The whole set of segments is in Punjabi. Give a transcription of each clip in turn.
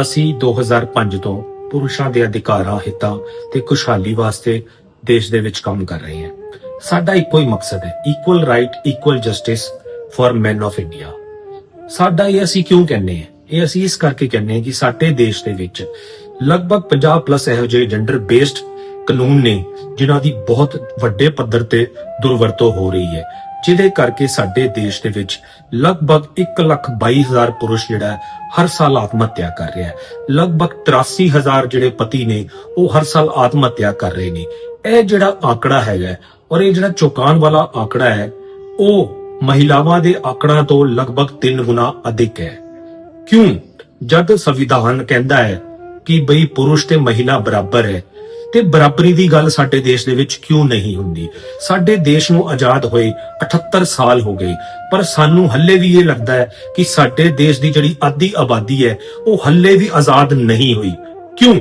ਅਸੀਂ 2005 ਤੋਂ ਪੁਰਸ਼ਾਂ ਦੇ ਅਧਿਕਾਰਾਂ ਹਿੱਤਾਂ ਤੇ ਖੁਸ਼ਹਾਲੀ ਵਾਸਤੇ ਦੇਸ਼ ਦੇ ਵਿੱਚ ਕੰਮ ਕਰ ਰਹੇ ਹਾਂ। ਸਾਡਾ ਇੱਕੋ ਹੀ ਮਕਸਦ ਹੈ equal right equal justice for men of India ਸਾਡਾ ਇਹ ਅਸੀਂ ਕਿਉਂ ਕਹਿੰਦੇ ਹਾਂ? ਇਹ ਅਸੀਂ ਇਸ ਕਰਕੇ ਕਹਿੰਦੇ ਹਾਂ ਕਿ ਸਾਡੇ ਦੇਸ਼ ਦੇ ਵਿੱਚ ਲਗਭਗ 50 ਪਲੱਸ ਇਹੋ ਜਿਹੇ ਜੈਂਡਰ ਬੇਸਡ ਕਾਨੂੰਨ ਨੇ ਜਿਨ੍ਹਾਂ ਦੀ ਬਹੁਤ ਵੱਡੇ ਪੱਧਰ ਤੇ ਦੁਰਵਰਤੋਂ ਹੋ ਰਹੀ ਹੈ ਜਿਹਦੇ ਕਰਕੇ ਸਾਡੇ ਦੇਸ਼ ਦੇ ਵਿੱਚ ਲਗਭਗ 1,22,000 ਪੁਰਸ਼ ਜਿਹੜਾ ਹਰ ਸਾਲ ਆਤਮ ਹੱਤਿਆ ਕਰ ਰਿਹਾ ਹੈ। ਲਗਭਗ 83000 ਜਿਹੜੇ ਪਤੀ ਨੇ ਉਹ ਹਰ ਸਾਲ ਆਤਮ ਹੱਤਿਆ ਕਰ ਰਹੇ ਨੇ। ਇਹ ਜਿਹੜਾ ਆંકੜਾ ਹੈਗਾ ਔਰ ਇਹ ਜਿਹੜਾ ਚੁਕਾਨ ਵਾਲਾ ਆંકੜਾ ਹੈ ਉਹ ਮਹਿਲਾਵਾਂ ਦੇ ਆંકੜਾ ਤੋਂ ਲਗਭਗ 3 ਗੁਣਾ ਅਧਿਕ ਹੈ। ਕਿਉਂ? ਜਦ ਸੰਵਿਧਾਨ ਕਹਿੰਦਾ ਹੈ ਕਿ ਬਈ ਪੁਰਸ਼ ਤੇ ਮਹਿਲਾ ਬਰਾਬਰ ਹੈ ਤੇ ਬਰਾਬਰੀ ਦੀ ਗੱਲ ਸਾਡੇ ਦੇਸ਼ ਦੇ ਵਿੱਚ ਕਿਉਂ ਨਹੀਂ ਹੁੰਦੀ? ਸਾਡੇ ਦੇਸ਼ ਨੂੰ ਆਜ਼ਾਦ ਹੋਏ 78 ਸਾਲ ਹੋ ਗਏ, ਪਰ ਸਾਨੂੰ ਹੱਲੇ ਵੀ ਇਹ ਲੱਗਦਾ ਹੈ ਕਿ ਸਾਡੇ ਦੇਸ਼ ਦੀ ਜਿਹੜੀ ਆਦੀ ਆਬਾਦੀ ਹੈ, ਉਹ ਹੱਲੇ ਵੀ ਆਜ਼ਾਦ ਨਹੀਂ ਹੋਈ। ਕਿਉਂ?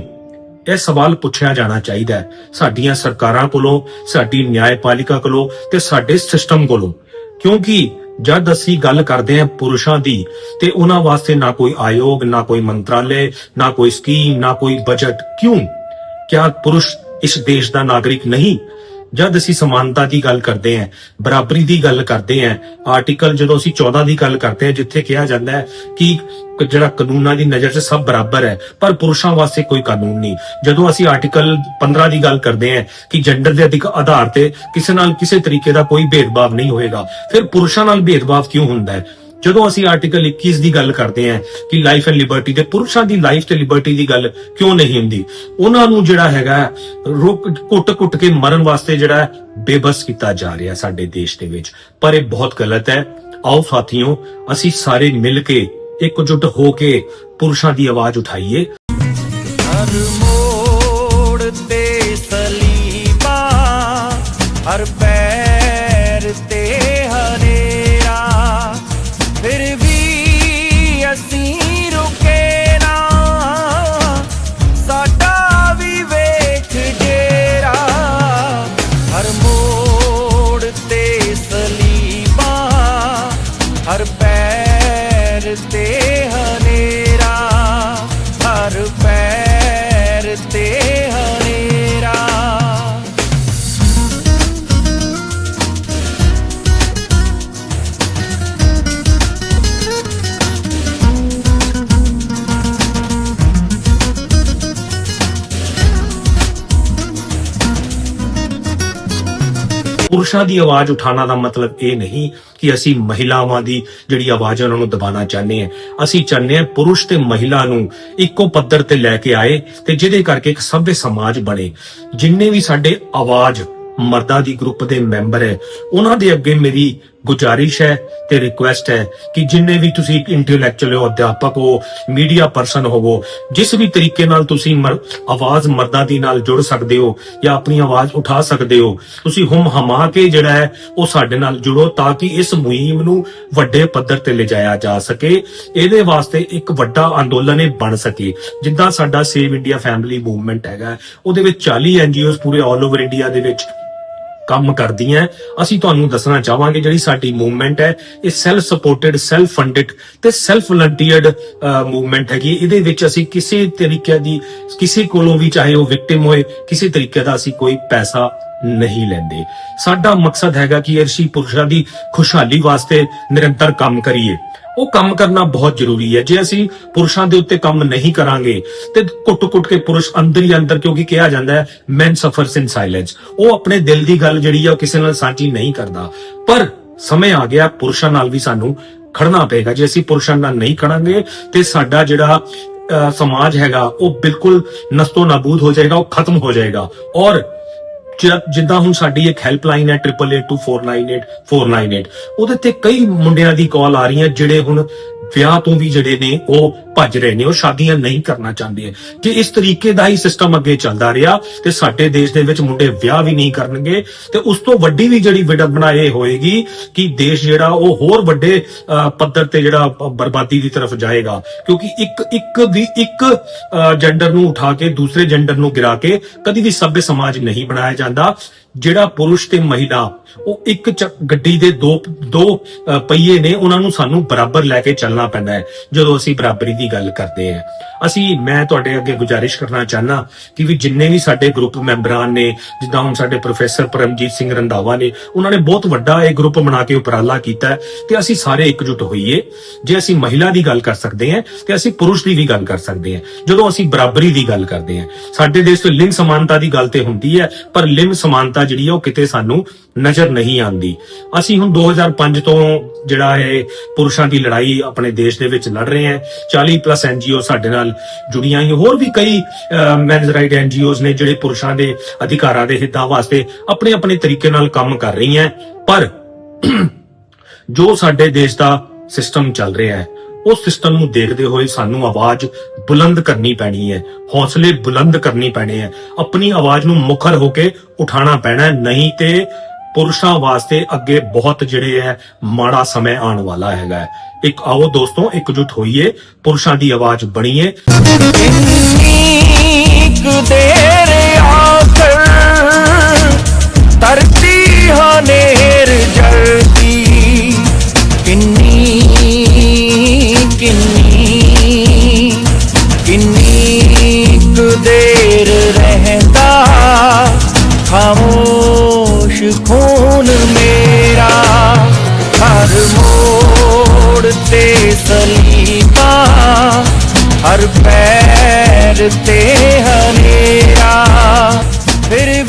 ਇਹ ਸਵਾਲ ਪੁੱਛਿਆ ਜਾਣਾ ਚਾਹੀਦਾ ਹੈ। ਸਾਡੀਆਂ ਸਰਕਾਰਾਂ ਕੋਲੋਂ, ਸਾਡੀ ਨਿਆਂਪਾਲਿਕਾ ਕੋਲੋਂ ਤੇ ਸਾਡੇ ਸਿਸਟਮ ਕੋਲੋਂ। ਕਿਉਂਕਿ ਜਦ ਅਸੀਂ ਗੱਲ ਕਰਦੇ ਹਾਂ ਪੁਰਸ਼ਾਂ ਦੀ, ਤੇ ਉਹਨਾਂ ਵਾਸਤੇ ਨਾ ਕੋਈ ਆਯੋਗ, ਨਾ ਕੋਈ ਮੰਤਰਾਲੇ, ਨਾ ਕੋਈ ਸਕੀਮ, ਨਾ ਕੋਈ ਬਜਟ, ਕਿਉਂ? ਕਿਆ ਪੁਰਸ਼ ਇਸ ਦੇਸ਼ ਦਾ ਨਾਗਰਿਕ ਨਹੀਂ? ਜਦ ਅਸੀਂ ਸਮਾਨਤਾ ਦੀ ਗੱਲ ਕਰਦੇ ਹਾਂ, ਬਰਾਬਰੀ ਦੀ ਗੱਲ ਕਰਦੇ ਹਾਂ ਆਰਟੀਕਲ ਜਦੋਂ ਅਸੀਂ 14 ਦੀ ਗੱਲ ਕਰਦੇ ਹਾਂ, ਜਿੱਥੇ ਕਿਹਾ ਜਾਂਦਾ ਹੈ ਕਿ ਜਿਹੜਾ ਕਾਨੂੰਨਾਂ ਦੀ ਨਜ਼ਰ 'ਚ ਸਭ ਬਰਾਬਰ ਹੈ, ਪਰ ਪੁਰਸ਼ਾਂ ਵਾਸਤੇ ਕੋਈ ਕਾਨੂੰਨ ਨਹੀਂ। ਜਦੋਂ ਅਸੀਂ ਆਰਟੀਕਲ 15 ਦੀ ਗੱਲ ਕਰਦੇ ਹਾਂ ਕਿ ਜੈਂਡਰ ਦੇ ਅਧਿਕ ਆਧਾਰ ਤੇ ਕਿਸੇ ਨਾਲ ਕਿਸੇ ਤਰੀਕੇ ਦਾ ਕੋਈ ਭੇਦਭਾਵ ਨਹੀਂ ਹੋਏਗਾ, ਫਿਰ ਪੁਰਸ਼ਾਂ ਨਾਲ ਭੇਦਭਾਵ ਕਿਉਂ ਹੁੰਦਾ ਹੈ? ਜਦੋਂ ਅਸੀਂ ਆਰਟੀਕਲ 21 ਦੀ ਗੱਲ ਕਰਦੇ ਹਾਂ ਕਿ ਲਾਈਫ ਐਂਡ ਲਿਬਰਟੀ ਤੇ ਪੁਰਸ਼ਾਂ ਦੀ ਲਾਈਫ ਤੇ ਲਿਬਰਟੀ ਦੀ ਗੱਲ ਕਿਉਂ ਨਹੀਂ ਹੁੰਦੀ, ਉਹਨਾਂ ਨੂੰ ਜਿਹੜਾ ਹੈਗਾ ਰੁਕ ਕੁੱਟ-ਕੁੱਟ ਕੇ ਮਰਨ ਵਾਸਤੇ ਜਿਹੜਾ ਬੇਬਸ ਕੀਤਾ ਜਾ ਰਿਹਾ ਸਾਡੇ ਦੇਸ਼ ਦੇ ਵਿੱਚ। ਪਰ ਇਹ ਬਹੁਤ ਗਲਤ ਹੈ। ਆਓ ਸਾਥੀਓ, ਅਸੀਂ ਸਾਰੇ ਮਿਲ ਕੇ, ਇਕਜੁੱਟ ਹੋ ਕੇ ਪੁਰਸ਼ਾਂ ਦੀ ਆਵਾਜ਼ ਉਠਾਈਏ। ਹਰ ਮੋੜ ਤੇ ਸਲੀਬਾ, ਹਰ ਪੈਰ ਤੇ ਪੈਰ ਪੁਰਸ਼ਾਂ ਦੀ ਆਵਾਜ਼ ਉਠਾਉਣਾ ਦਾ ਮਤਲਬ ਇਹ ਨਹੀਂ ਕਿ ਅਸੀਂ ਮਹਿਲਾਵਾਂ ਦੀ ਜਿਹੜੀ ਆਵਾਜ਼ ਉਹਨਾਂ ਨੂੰ ਦਬਾਉਣਾ ਚਾਹੁੰਦੇ ਹਾਂ। ਅਸੀਂ ਚਾਹੁੰਦੇ ਹਾਂ ਪੁਰਸ਼ ਤੇ ਮਹਿਲਾ ਨੂੰ ਇੱਕੋ ਪੱਧਰ ਤੇ ਲੈ ਕੇ ਆਏ ਤੇ ਜਿਹਦੇ ਕਰਕੇ ਇੱਕ ਸਭ्य ਸਮਾਜ ਬਣੇ। ਜਿੰਨੇ ਵੀ ਸਾਡੇ ਆਵਾਜ਼ ਮਰਦਾਂ ਦੀ ਗਰੁੱਪ ਦੇ ਮੈਂਬਰ ਹੈ, ਉਹਨਾਂ ਦੇ ਅੱਗੇ ਮੇਰੀ ਗੁਜ਼ਾਰਿਸ਼ ਹੈ ਤੇ ਰਿਕੁਐਸਟ ਹੈ ਕਿ ਜਿੰਨੇ ਵੀ ਤੁਸੀਂ ਇੰਟੈਲੈਕਚੁਅਲ ਹੋ, ਅਧਿਆਪਕ ਹੋ ਮੀਡੀਆ ਪਰਸਨ ਹੋਵੋ, ਜਿਸ ਵੀ ਤਰੀਕੇ ਨਾਲ ਤੁਸੀਂ ਆਵਾਜ਼ ਮਰਦਾਂ ਦੀ ਨਾਲ ਜੁੜ ਸਕਦੇ ਹੋ ਜਾਂ ਆਪਣੀ ਆਵਾਜ਼ ਉਠਾ ਸਕਦੇ ਹੋ, ਤੁਸੀਂ ਹੁਮ ਹਮਾ ਕੇ ਜਿਹੜਾ ਹੈ, ਉਹ ਸਾਡੇ ਨਾਲ ਜੁੜੋ ਤਾਂ ਕਿ ਇਸ ਮੁਹਿੰਮ ਨੂੰ ਵੱਡੇ ਪੱਧਰ ਤੇ ਲਿਜਾਇਆ ਜਾ ਸਕੇ। ਇਹਦੇ ਵਾਸਤੇ ਇੱਕ ਵੱਡਾ ਅੰਦੋਲਨ ਇਹ ਬਣ ਸਕੇ। ਜਿੱਦਾਂ ਸਾਡਾ ਸੇਵ ਇੰਡੀਆ ਫੈਮਿਲੀ ਮੂਵਮੈਂਟ ਹੈਗਾ, ਉਹਦੇ ਵਿੱਚ 40 ਐਨਜੀਓਜ਼ ਪੂਰੇ ਆਲ ਓਵਰ ਇੰਡੀਆ ਦੇ ਵਿੱਚ ਕੰਮ ਕਰਦੀਆਂ ਹੈ। ਅਸੀਂ ਤੁਹਾਨੂੰ ਦੱਸਣਾ ਚਾਹਾਂਗੇ ਜਿਹੜੀ ਸਾਡੀ ਮੂਵਮੈਂਟ ਹੈ, ਇਹ ਸੈਲਫ ਸਪੋਰਟਡ ਸੈਲਫ ਫੰਡਡ ਤੇ ਸੈਲਫ ਵਲੰਟੀਅਰਡ ਮੂਵਮੈਂਟ ਹੈਗੀ ਇਹਦੇ ਵਿੱਚ ਅਸੀਂ ਕਿਸੇ ਤਰੀਕੇ ਦੀ, ਕਿਸੇ ਕੋਲੋਂ ਵੀ ਚਾਹੇ ਉਹ ਵਿਕਟਿਮ ਹੋਏ, ਕਿਸੇ ਤਰੀਕੇ ਦਾ ਅਸੀਂ ਕੋਈ ਪੈਸਾ ਨਹੀਂ ਲੈਂਦੇ। ਸਾਡਾ ਮਕਸਦ ਹੈਗਾ ਕਿ ਰਿਸ਼ੀ ਪੁਰਸ਼ਾਂ ਦੀ ਖੁਸ਼ਹਾਲੀ ਵਾਸਤੇ ਨਿਰੰਤਰ ਕੰਮ ਕਰੀਏ। ਉਹ ਕੰਮ ਕਰਨਾ ਬਹੁਤ ਜ਼ਰੂਰੀ ਹੈ। ਜੇ ਅਸੀਂ ਪੁਰਸ਼ਾਂ ਦੇ ਉੱਤੇ ਕੰਮ ਨਹੀਂ ਕਰਾਂਗੇ ਤੇ ਕੁੱਟ-ਕੁੱਟ ਕੇ ਪੁਰਸ਼ ਅੰਦਰ ਹੀ ਅੰਦਰ ਕਿਉਂਕਿ ਕਿਹਾ ਜਾਂਦਾ ਹੈ men suffers in silence. ਉਹ ਆਪਣੇ ਦਿਲ ਦੀ ਗੱਲ ਜਿਹੜੀ ਆ ਉਹ ਕਿਸੇ ਨਾਲ ਸਾਂਝੀ ਨਹੀਂ ਕਰਦਾ। ਪਰ ਸਮੇਂ ਆ ਗਿਆ ਪੁਰਸ਼ਾਂ ਨਾਲ ਵੀ ਸਾਨੂੰ ਖੜਨਾ ਪਏਗਾ। ਜੇ ਅਸੀਂ ਪੁਰਸ਼ਾਂ ਨਾਲ ਨਹੀਂ ਖੜਾਂਗੇ ਤੇ ਸਾਡਾ ਜਿਹੜਾ ਅਹ, ਸਮਾਜ ਹੈਗਾ ਉਹ ਬਿਲਕੁਲ ਨਸਤੋ ਨਾਬੂਦ ਹੋ ਜਾਏਗਾ ਉਹ ਖਤਮ ਹੋ ਜਾਏਗਾ। ਔਰ ਜਿੱਦਾਂ ਹੁਣ ਸਾਡੀ ਇੱਕ ਹੈਲਪਲਾਈਨ ਹੈ 882498 ਉਹਦੇ ਤੇ ਕਈ ਮੁੰਡਿਆਂ ਦੀ ਕਾਲ ਆ ਰਹੀ ਹੈ ਜਿਹੜੇ ਹੁਣ ਵਿਆਹ ਤੋਂ ਵੀ ਜਿਹੜੇ ਨੇ, ਉਹ ਭੱਜ ਰਹੇ ਨੇ, ਉਹ ਸ਼ਾਦੀਆਂ ਨਹੀਂ ਕਰਨਾ ਚਾਹੁੰਦੇ ਜੇ ਇਸ ਤਰੀਕੇ ਦਾ ਹੀ ਸਿਸਟਮ ਅੱਗੇ ਚੱਲਦਾ ਰਿਹਾ ਤੇ ਸਾਡੇ ਦੇਸ਼ ਦੇ ਵਿੱਚ ਮੁੰਡੇ ਵਿਆਹ ਵੀ ਨਹੀਂ ਕਰਨਗੇ ਤੇ ਉਸ ਤੋਂ ਵੱਡੀ ਵੀ ਜਿਹੜੀ ਵਿਡੰਬਨਾ ਇਹ ਹੋਏਗੀ ਕਿ ਦੇਸ਼ ਜਿਹੜਾ ਉਹ ਹੋਰ ਵੱਡੇ ਪੱਧਰ ਤੇ ਜਿਹੜਾ ਬਰਬਾਦੀ ਦੀ ਤਰਫ ਜਾਏਗਾ। ਕਿਉਂਕਿ ਇੱਕ ਇੱਕ ਵੀ ਇੱਕ ਜੈਂਡਰ ਨੂੰ ਉਠਾ ਕੇ, ਦੂਸਰੇ ਜੈਂਡਰ ਨੂੰ ਗਿਰਾ ਕੇ ਕਦੀ ਵੀ ਸਭ्य ਸਮਾਜ ਨਹੀਂ ਬਣਾਇਆ ਜਾਂਦਾ। ਜਿਹੜਾ ਪੁਰਸ਼ ਤੇ ਮਹਿਲਾ, ਉਹ ਇੱਕ ਚ- ਗੱਡੀ ਦੇ ਦੋ ਦੋ ਪਹੀਏ ਨੇ, ਉਹਨਾਂ ਨੂੰ ਸਾਨੂੰ ਬਰਾਬਰ ਲੈ ਕੇ ਚੱਲਣਾ ਪੈਂਦਾ ਹੈ। ਜਦੋਂ ਅਸੀਂ ਬਰਾਬਰੀ ਦੀ ਗੱਲ ਕਰਦੇ ਹਾਂ। ਅਸੀਂ, ਮੈਂ ਤੁਹਾਡੇ ਅੱਗੇ ਗੁਜ਼ਾਰਿਸ਼ ਕਰਨਾ ਚਾਹਨਾ ਕਿ ਵੀ ਜਿੰਨੇ ਵੀ ਸਾਡੇ ਗਰੁੱਪ ਮੈਂਬਰਾਂ ਨੇ, ਜਿੱਦਾਂ ਹੁਣ ਸਾਡੇ ਪ੍ਰੋਫੈਸਰ ਪਰਮਜੀਤ ਸਿੰਘ ਰੰਧਾਵਾ ਨੇ, ਉਹਨਾਂ ਨੇ ਬਹੁਤ ਵੱਡਾ ਇਹ ਗਰੁੱਪ ਬਣਾ ਕੇ ਉਪਰਾਲਾ ਕੀਤਾ ਤੇ ਅਸੀਂ ਸਾਰੇ ਇਕਜੁੱਟ ਹੋਈਏ। ਜੇ ਅਸੀਂ ਮਹਿਲਾ ਦੀ ਗੱਲ ਕਰ ਸਕਦੇ ਹਾਂ, ਤੇ ਅਸੀਂ ਪੁਰਸ਼ ਦੀ ਵੀ ਗੱਲ ਕਰ ਸਕਦੇ ਹਾਂ। ਜਦੋਂ ਅਸੀਂ ਬਰਾਬਰੀ ਦੀ ਗੱਲ ਕਰਦੇ ਹਾਂ, ਸਾਡੇ ਦੇਸ਼ ਤੋਂ ਲਿੰਗ ਸਮਾਨਤਾ ਦੀ ਗੱਲ ਤੇ ਹੁੰਦੀ ਹੈ, ਪਰ ਲਿੰਗ ਸਮਾਨਤਾ ਜਿਹੜੀ ਹੈ ਉਹ ਕਿਤੇ ਸਾਨੂੰ ਨਜ਼ਰ ਨਹੀਂ ਆਉਂਦੀ ਅਸੀਂ ਹੁਣ 2005 ਤੋਂ ਜਿਹੜਾ ਇਹ ਪੁਰਸ਼ਾਂ ਦੀ ਲੜਾਈ ਆਪਣੇ ਦੇਸ਼ ਦੇ ਵਿੱਚ ਲੜ ਰਹੇ ਹਾਂ। 40 ਪਲੱਸ ਐਨਜੀਓ ਸਾਡੇ ਨਾਲ ਜੁੜੀਆਂ ਹੋਈਆਂ। ਹੋਰ ਵੀ ਕਈ ਮੈਨਸ ਰਾਈਟ ਐਨਜੀਓਜ਼ ਨੇ ਜਿਹੜੇ ਪੁਰਸ਼ਾਂ ਦੇ ਅਧਿਕਾਰਾਂ ਦੇ ਹਿੱਤਾਂ ਵਾਸਤੇ ਆਪਣੇ ਆਪਣੇ ਤਰੀਕੇ ਨਾਲ ਕੰਮ ਕਰ ਰਹੀਆਂ। ਪਰ ਜੋ ਸਾਡੇ ਦੇਸ਼ ਦਾ ਸਿਸਟਮ ਚੱਲ ਰਿਹਾ ਹੈ, ਉਸ ਸਿਸਟਮ ਨੂੰ ਦੇਖਦੇ ਹੋਏ ਸਾਨੂੰ ਆਵਾਜ਼ ਬੁਲੰਦ ਕਰਨੀ ਪੈਣੀ ਹੈ। ਹੌਸਲੇ ਬੁਲੰਦ ਕਰਨੀ ਪੈਣੇ ਹੈ। ਆਪਣੀ ਆਵਾਜ਼ ਨੂੰ ਮੁਖਰ ਹੋ ਕੇ ਉਠਾਉਣਾ ਪੈਣਾ ਨਹੀਂ ਤੇ ਪੁਰਸ਼ਾਂ ਵਾਸਤੇ ਅੱਗੇ ਬਹੁਤ ਜਿਹੜੇ ਹੈ, ਮਾੜਾ ਸਮਾਂ ਆਉਣ ਵਾਲਾ ਹੈਗਾ ਹੈ। ਇੱਕ ਆਓ ਦੋਸਤੋ, ਇਕਜੁੱਟ ਹੋਈਏ, ਪੁਰਸ਼ਾਂ ਦੀ ਆਵਾਜ਼ ਬਣੀਏ ਕਿੰਨੀ ਦੇਰ ਸਲੀਬਾ ਹਰ ਪੈਰ ਤੇ ਹਨੇਰਾ ਫਿਰ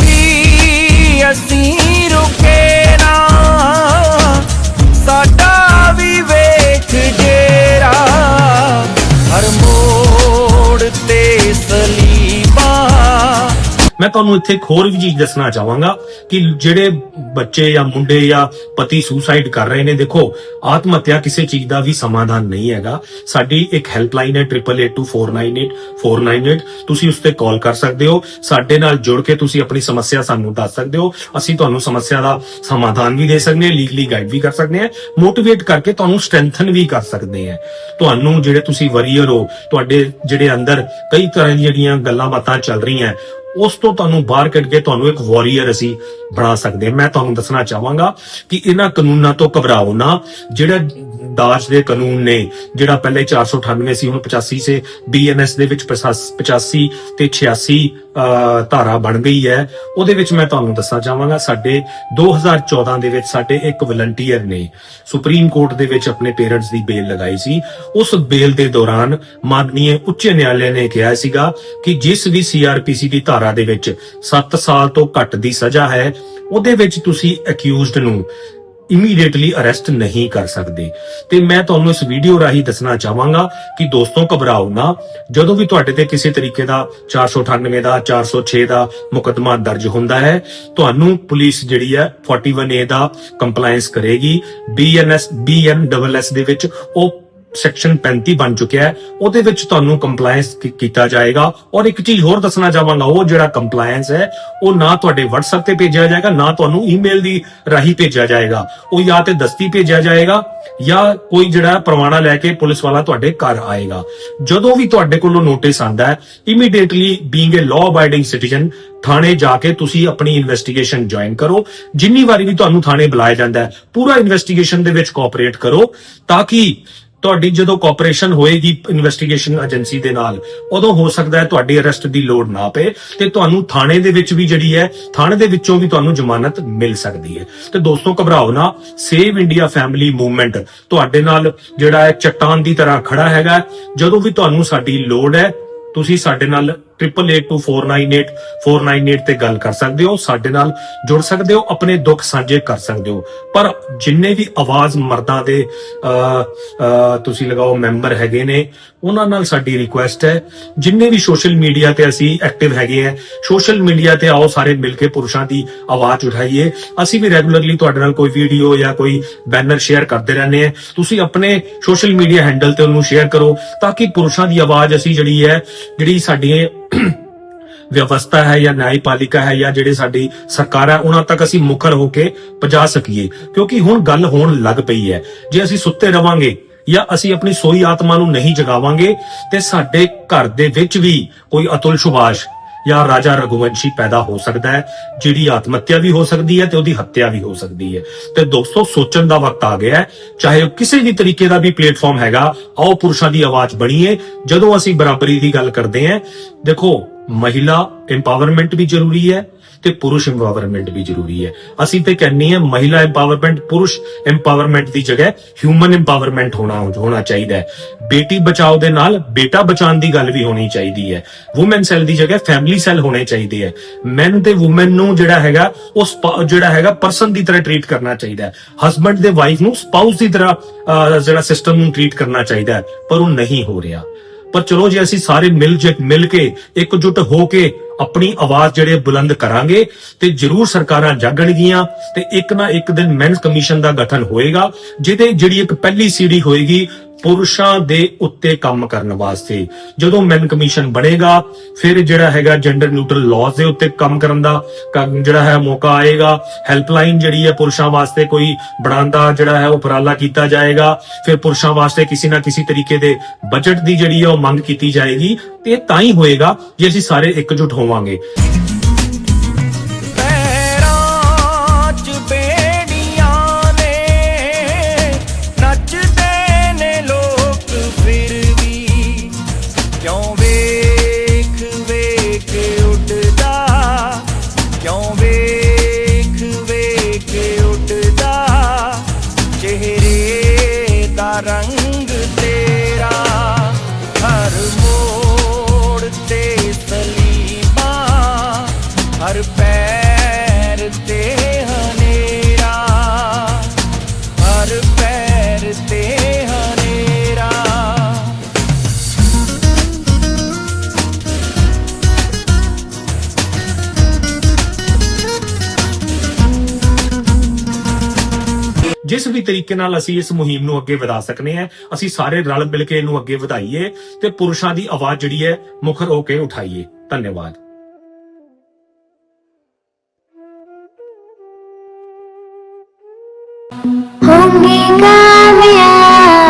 ਮੈਂ ਤੁਹਾਨੂੰ ਇੱਥੇ ਇੱਕ ਹੋਰ ਵੀ ਚੀਜ਼ ਦੱਸਣਾ ਚਾਹਾਂਗਾ ਕਿ ਜਿਹੜੇ ਬੱਚੇ ਜਾਂ ਮੁੰਡੇ ਜਾਂ ਪਤੀ ਸੁਸਾਈਡ ਕਰ ਰਹੇ ਨੇ, ਦੇਖੋ ਆਤਮ ਹੱਤਿਆ ਕਿਸੇ ਚੀਜ਼ ਦਾ ਵੀ ਸਮਾਧਾਨ ਨਹੀਂ ਹੈਗਾ। ਸਾਡੀ ਇੱਕ ਹੈਲਪਲਾਈਨ ਹੈ 8882498498 ਤੁਸੀਂ ਉਸ ਤੇ ਕਾਲ ਕਰ ਸਕਦੇ ਹੋ। ਸਾਡੇ ਨਾਲ ਜੁੜ ਕੇ ਤੁਸੀਂ ਆਪਣੀ ਸਮੱਸਿਆ ਸਾਨੂੰ ਦੱਸ ਸਕਦੇ ਹੋ। ਅਸੀਂ ਤੁਹਾਨੂੰ ਸਮੱਸਿਆ ਦਾ ਸਮਾਧਾਨ ਵੀ ਦੇ ਸਕਦੇ ਹਾਂ ਲੀਗਲੀ ਗਾਈਡ ਵੀ ਕਰ ਸਕਦੇ ਹਾਂ ਮੋਟੀਵੇਟ ਕਰਕੇ ਤੁਹਾਨੂੰ ਸਟਰੈਂਥਨ ਵੀ ਕਰ ਸਕਦੇ ਹਾਂ। ਤੁਹਾਨੂੰ ਜਿਹੜੇ ਤੁਸੀਂ ਵਰੀਅਰ ਹੋ, ਤੁਹਾਡੇ ਜਿਹੜੇ ਅੰਦਰ ਕਈ ਤਰ੍ਹਾਂ ਦੀਆਂ ਜਿਹੜੀਆਂ ਗੱਲਾਂ ਬਾਤਾਂ ਚੱਲ ਰਹੀਆਂ ਉਸ ਤੋਂ ਤੁਹਾਨੂੰ ਬਾਹਰ ਕੱਢ ਕੇ ਤੁਹਾਨੂੰ ਇੱਕ ਵਾਰੀਅਰ ਅਸੀਂ ਬਣਾ ਸਕਦੇ ਮੈਂ ਤੁਹਾਨੂੰ ਦੱਸਣਾ ਚਾਹਾਂਗਾ ਕਿ ਇਹਨਾਂ ਕਾਨੂੰਨਾਂ ਤੋਂ ਘਬਰਾਓ ਨਾ। ਜਿਹੜਾ ਦਾਜ ਦੇ ਕਾਨੂੰਨ ਨੇ, ਜਿਹੜਾ ਪਹਿਲੇ 498 ਸੀ ਹੁਣ 85 ਸੇ ਬੀਐਨਐਸ ਦੇ ਵਿੱਚ 85 ਤੇ 86 ਧਾਰਾ ਬਣ ਗਈ ਹੈ। ਉਹਦੇ ਵਿੱਚ ਮੈਂ ਤੁਹਾਨੂੰ ਦੱਸਣਾ ਚਾਹਾਂਗਾ, ਸਾਡੇ 2014 ਦੇ ਵਿੱਚ ਸਾਡੇ ਇੱਕ ਵਲੰਟੀਅਰ ਨੇ ਸੁਪਰੀਮ ਕੋਰਟ ਦੇ ਵਿੱਚ ਆਪਣੇ ਪੇਰੈਂਟਸ ਦੀ ਬੇਲ ਲਗਾਈ ਸੀ। ਉਸ ਬੇਲ ਦੇ ਦੌਰਾਨ ਮਾਨਨੀय ਉੱਚ ਨਿਆਲੇ ਨੇ ਕਿਹਾ ਸੀਗਾ ਕਿ ਜਿਸ ਵੀ ਸੀਆਰਪੀਸੀ ਦੀ ਧਾਰਾ ਦੇ ਵਿੱਚ 7 ਸਾਲ ਤੋਂ ਘੱਟ ਦੀ ਸਜ਼ਾ ਹੈ, ਉਹਦੇ ਵਿੱਚ ਤੁਸੀਂ ਅਕਿਊਜ਼ਡ ਨੂੰ ਇਮੀਡੀਏਟਲੀ ਅਰੈਸਟ ਨਹੀਂ ਕਰ ਸਕਦੇ। ਤੇ ਮੈਂ ਤੁਹਾਨੂੰ ਇਸ ਵੀਡੀਓ ਰਾਹੀਂ ਦੱਸਣਾ ਚਾਹਾਂਗਾ ਕਿ ਦੋਸਤੋ ਘਬਰਾਓ ਨਾ। ਜਦੋਂ ਵੀ ਤੁਹਾਡੇ ਤੇ ਕਿਸੇ ਤਰੀਕੇ ਦਾ 498 ਦਾ 406 ਦਾ ਮੁਕੱਦਮਾ ਦਰਜ ਹੁੰਦਾ ਹੈ, ਤੁਹਾਨੂੰ ਪੁਲਿਸ ਜਿਹੜੀ ਹੈ 41A ਦਾ ਕੰਪਲਾਈਂਸ ਕਰੇਗੀ। BNS BNSS ਦੇ ਵਿੱਚ ਉਹ ਸੈਕਸ਼ਨ 35 ਬਣ ਚੁੱਕਿਆ ਹੈ। ਉਹਦੇ ਵਿੱਚ ਤੁਹਾਨੂੰ ਕੰਪਲਾਈਂਸ ਕੀਤਾ ਜਾਏਗਾ। ਔਰ ਇੱਕ ਚੀਜ਼ ਹੋਰ ਦੱਸਣਾ ਚਾਹਾਂਗਾ, ਉਹ ਜਿਹੜਾ ਕੰਪਲਾਈਂਸ ਹੈ, ਉਹ ਨਾ ਤੁਹਾਡੇ WhatsApp ਤੇ ਭੇਜਿਆ ਜਾਏਗਾ, ਨਾ ਤੁਹਾਨੂੰ ਈਮੇਲ ਦੀ ਰਾਹੀਂ ਭੇਜਿਆ ਜਾਏਗਾ। ਉਹ ਜਾਂ ਤੇ ਦਸਤੀ ਭੇਜਿਆ ਜਾਏਗਾ, ਜਾਂ ਕੋਈ ਜਿਹੜਾ ਪ੍ਰਮਾਣਾ ਲੈ ਕੇ ਪੁਲਿਸ ਵਾਲਾ ਤੁਹਾਡੇ ਘਰ ਆਏਗਾ। ਜਦੋਂ ਵੀ ਤੁਹਾਡੇ ਕੋਲੋਂ ਨੋਟਿਸ ਆਂਦਾ ਹੈ immediately being a law abiding citizen ਥਾਣੇ ਜਾ ਕੇ ਤੁਸੀਂ ਆਪਣੀ ਇਨਵੈਸਟੀਗੇਸ਼ਨ ਜੁਆਇਨ ਕਰੋ। ਜਿੰਨੀ ਵਾਰੀ ਵੀ ਤੁਹਾਨੂੰ ਥਾਣੇ ਬੁਲਾਇਆ ਜਾਂਦਾ ਹੈ, ਪੂਰਾ ਇਨਵੈਸਟੀਗੇਸ਼ਨ ਦੇ ਵਿੱਚ ਕੋਆਪਰੇਟ ਕਰੋ, ਤਾਂ ਕਿ ਤੁਹਾਡੀ ਜਦੋਂ ਕੋਆਪਰੇਸ਼ਨ ਹੋਏਗੀ ਇਨਵੈਸਟੀਗੇਸ਼ਨ ਏਜੰਸੀ ਦੇ ਨਾਲ, ਉਦੋਂ ਹੋ ਸਕਦਾ ਹੈ ਤੁਹਾਡੀ ਅਰੈਸਟ ਦੀ ਲੋੜ ਨਾ ਪਏ ਤੇ ਤੁਹਾਨੂੰ ਥਾਣੇ ਦੇ ਵਿੱਚ ਵੀ ਜਿਹੜੀ ਹੈ, ਥਾਣੇ ਦੇ ਵਿੱਚੋਂ ਵੀ ਤੁਹਾਨੂੰ ਜ਼ਮਾਨਤ ਮਿਲ ਸਕਦੀ ਹੈ। ਤੇ ਦੋਸਤੋ, ਘਬਰਾਓ ਨਾ ਸੇਵ ਇੰਡੀਆ ਫੈਮਿਲੀ ਮੂਵਮੈਂਟ ਤੁਹਾਡੇ ਨਾਲ ਜਿਹੜਾ ਹੈ ਚਟਾਨ ਦੀ ਤਰ੍ਹਾਂ ਖੜਾ ਹੈਗਾ। ਜਦੋਂ ਵੀ ਤੁਹਾਨੂੰ ਸਾਡੀ ਲੋੜ ਹੈ, ਤੁਸੀਂ ਸਾਡੇ ਨਾਲ 882498 ਤੇ ਗੱਲ ਕਰ ਸਕਦੇ ਹੋ, ਸਾਡੇ ਨਾਲ ਜੁੜ ਸਕਦੇ ਹੋ, ਆਪਣੇ ਦੁੱਖ ਸਾਂਝੇ ਕਰ ਸਕਦੇ ਹੋ। ਪਰ ਜਿੰਨੇ ਵੀ ਆਵਾਜ਼ ਮਰਦਾਂ ਦੇ ਤੁਸੀਂ ਲਗਾਓ ਮੈਂਬਰ ਹੈਗੇ ਨੇ, ਉਹਨਾਂ ਨਾਲ ਸਾਡੀ ਰਿਕੁਐਸਟ ਹੈ। ਜਿੰਨੇ ਵੀ ਸੋਸ਼ਲ ਮੀਡੀਆ ਤੇ ਅਸੀਂ ਐਕਟਿਵ ਹੈਗੇ ਆ ਸੋਸ਼ਲ ਮੀਡੀਆ ਤੇ ਆਓ ਸਾਰੇ ਮਿਲ ਕੇ ਪੁਰਸ਼ਾਂ ਦੀ ਆਵਾਜ਼ ਉਠਾਈਏ। ਅਸੀਂ ਵੀ ਰੈਗੂਲਰਲੀ ਤੁਹਾਡੇ ਨਾਲ ਕੋਈ ਵੀਡੀਓ ਜਾਂ ਕੋਈ ਬੈਨਰ ਸ਼ੇਅਰ ਕਰਦੇ ਰਹਿੰਦੇ ਆ ਤੁਸੀਂ ਆਪਣੇ ਸੋਸ਼ਲ ਮੀਡੀਆ ਹੈਂਡਲ ਤੇ ਉਹਨੂੰ ਸ਼ੇਅਰ ਕਰੋ, ਤਾਂ ਕਿ ਪੁਰਸ਼ਾਂ ਦੀ ਆਵਾਜ਼ ਅਸੀਂ ਜਿਹੜੀ ਹੈ, ਜਿਹੜੀ ਸਾਡੀਆਂ ਵਿਵਸਥਾ ਹੈ ਜਾਂ ਨਿਆਂਪਾਲਿਕਾ ਹੈ ਜਾਂ ਜਿਹੜੇ ਸਾਡੀ ਸਰਕਾਰ ਹੈ, ਉਹਨਾਂ ਤੱਕ ਅਸੀਂ ਮੁਖਰ ਹੋ ਕੇ ਪਹੁੰਚਾ ਸਕੀਏ। ਕਿਉਂਕਿ ਹੁਣ ਗੱਲ ਹੋਣ ਲੱਗ ਪਈ ਹੈ। ਜੇ ਅਸੀਂ ਸੁੱਤੇ ਰਵਾਂਗੇ ਜਾਂ ਅਸੀਂ ਆਪਣੀ ਸੋਈ ਆਤਮਾ ਨੂੰ ਨਹੀਂ ਜਗਾਵਾਂਗੇ, ਤੇ ਸਾਡੇ ਘਰ ਦੇ ਵਿੱਚ ਵੀ ਕੋਈ ਅਤੁਲ ਸੁਭਾਸ਼ ਜਾਂ ਰਾਜਾ ਰਘੁਵੰਸ਼ੀ ਪੈਦਾ ਹੋ ਸਕਦਾ ਹੈ, ਜਿਹੜੀ ਆਤਮ ਹੱਤਿਆ ਵੀ ਹੋ ਸਕਦੀ ਹੈ ਤੇ ਉਹਦੀ ਹੱਤਿਆ ਵੀ ਹੋ ਸਕਦੀ ਹੈ। ਤੇ ਦੋਸਤੋ, ਸੋਚਣ ਦਾ ਵਕਤ ਆ ਗਿਆ ਹੈ। ਚਾਹੇ ਉਹ ਕਿਸੇ ਵੀ ਤਰੀਕੇ ਦਾ ਵੀ ਪਲੇਟਫਾਰਮ ਹੈਗਾ, ਆਓ ਪੁਰਸ਼ਾਂ ਦੀ ਆਵਾਜ਼ ਬਣੀਏ। ਜਦੋਂ ਅਸੀਂ ਬਰਾਬਰੀ ਦੀ ਗੱਲ ਕਰਦੇ ਹਾਂ, ਦੇਖੋ, ਮਹਿਲਾ ਇੰਪਾਵਰਮੈਂਟ ਵੀ ਜ਼ਰੂਰੀ ਹੈ ਤੇ ਪੁਰਸ਼ ਇੰਪਾਵਰਮੈਂਟ ਵੀ ਜ਼ਰੂਰੀ ਹੈ। ਅਸੀਂ ਤੇ ਕਹਿੰਨੀ ਹੈ ਮਹਿਲਾ ਇੰਪਾਵਰਮੈਂਟ ਪੁਰਸ਼ ਇੰਪਾਵਰਮੈਂਟ ਦੀ ਜਗ੍ਹਾ ਹਿਊਮਨ ਇੰਪਾਵਰਮੈਂਟ ਹੋਣਾ ਹੋਣਾ ਚਾਹੀਦਾ ਹੈ। ਬੇਟੀ ਬਚਾਓ ਦੇ ਨਾਲ ਬੇਟਾ ਬਚਾਉਣ ਦੀ ਗੱਲ ਵੀ ਹੋਣੀ ਚਾਹੀਦੀ ਹੈ। ਔਮਨ ਸੈੱਲ ਦੀ ਜਗ੍ਹਾ ਫੈਮਿਲੀ ਸੈੱਲ ਹੋਣੇ ਚਾਹੀਦੇ ਹੈ। ਮੈਨ ਤੇ ਔਮਨ ਨੂੰ ਜਿਹੜਾ ਹੈਗਾ, ਉਹ ਜਿਹੜਾ ਹੈਗਾ ਪਰਸਨ ਦੀ ਤਰ੍ਹਾਂ ਟਰੀਟ ਕਰਨਾ ਚਾਹੀਦਾ ਹੈ। ਹਸਬੰਡ ਦੇ ਵਾਈਫ ਨੂੰ ਸਪਾਊਸ ਦੀ ਤਰ੍ਹਾਂ ਜਿਹੜਾ ਸਿਸਟਮ ਨੂੰ ਟ੍ਰੀਟ ਕਰਨਾ ਚਾਹੀਦਾ ਹੈ। ਪਰ ਉਹ ਨਹੀਂ ਹੋ ਰਿਹਾ। ਪਰ ਚਲੋ ਜੇ, ਅਸੀਂ ਸਾਰੇ ਮਿਲ ਜੇ ਮਿਲ ਕੇ, ਇਕਜੁੱਟ ਹੋ ਕੇ ਆਪਣੀ ਆਵਾਜ਼ ਜਿਹੜੇ ਬੁਲੰਦ ਕਰਾਂਗੇ ਤੇ ਜ਼ਰੂਰ ਸਰਕਾਰਾਂ ਜਾਗਣਗੀਆਂ ਤੇ ਇੱਕ ਨਾ ਇੱਕ ਦਿਨ ਮੈਨਸ ਕਮਿਸ਼ਨ ਦਾ ਗਠਨ ਹੋਏਗਾ, ਜਿਹਦੇ ਜਿਹੜੀ ਇੱਕ ਪਹਿਲੀ ਸੀੜੀ ਹੋਏਗੀ ਪੁਰਸ਼ਾਂ ਦੇ ਉੱਤੇ ਕੰਮ ਕਰਨ ਵਾਸਤੇ। ਜਦੋਂ ਮੈਨ ਕਮਿਸ਼ਨ ਬਣੇਗਾ, ਫਿਰ ਜਿਹੜਾ ਹੈਗਾ ਜੈਂਡਰ ਨਿਊਟਰਲ ਲਾਜ਼ ਦੇ ਉੱਤੇ ਕੰਮ ਕਰਨ ਦਾ ਜਿਹੜਾ ਹੈ ਮੌਕਾ ਆਏਗਾ। ਹੈਲਪਲਾਈਨ ਜਿਹੜੀ ਹੈ ਪੁਰਸ਼ਾਂ ਵਾਸਤੇ ਕੋਈ ਬਣਾਉਣ ਜਿਹੜਾ ਹੈ ਉਪਰਾਲਾ ਕੀਤਾ ਜਾਏਗਾ। ਫਿਰ ਪੁਰਸ਼ਾਂ ਵਾਸਤੇ ਕਿਸੇ ਨਾ ਕਿਸੇ ਤਰੀਕੇ ਦੇ ਬਜਟ ਦੀ ਜਿਹੜੀ ਹੈ ਉਹ ਮੰਗ ਕੀਤੀ ਜਾਏਗੀ। ਤੇ ਤਾਂ ਹੀ ਹੋਏਗਾ ਜੇ ਅਸੀਂ ਸਾਰੇ ਇਕਜੁੱਟ ਹੋਵਾਂਗੇ। ਤਰੀਕੇ ਨਾਲ ਅਸੀਂ ਇਸ ਮੁਹਿੰਮ ਨੂੰ ਅੱਗੇ ਵਧਾ ਸਕਨੇ ਆ ਅਸੀਂ ਸਾਰੇ ਰਲ ਮਿਲ ਕੇ ਇਹਨੂੰ ਅੱਗੇ ਵਧਾਈਏ ਤੇ ਪੁਰਸ਼ਾਂ ਦੀ ਆਵਾਜ਼ ਜਿਹੜੀ ਹੈ ਮੁਖਰ ਹੋ ਕੇ ਉਠਾਈਏ ਧੰਨਵਾਦ होंगे कामयाब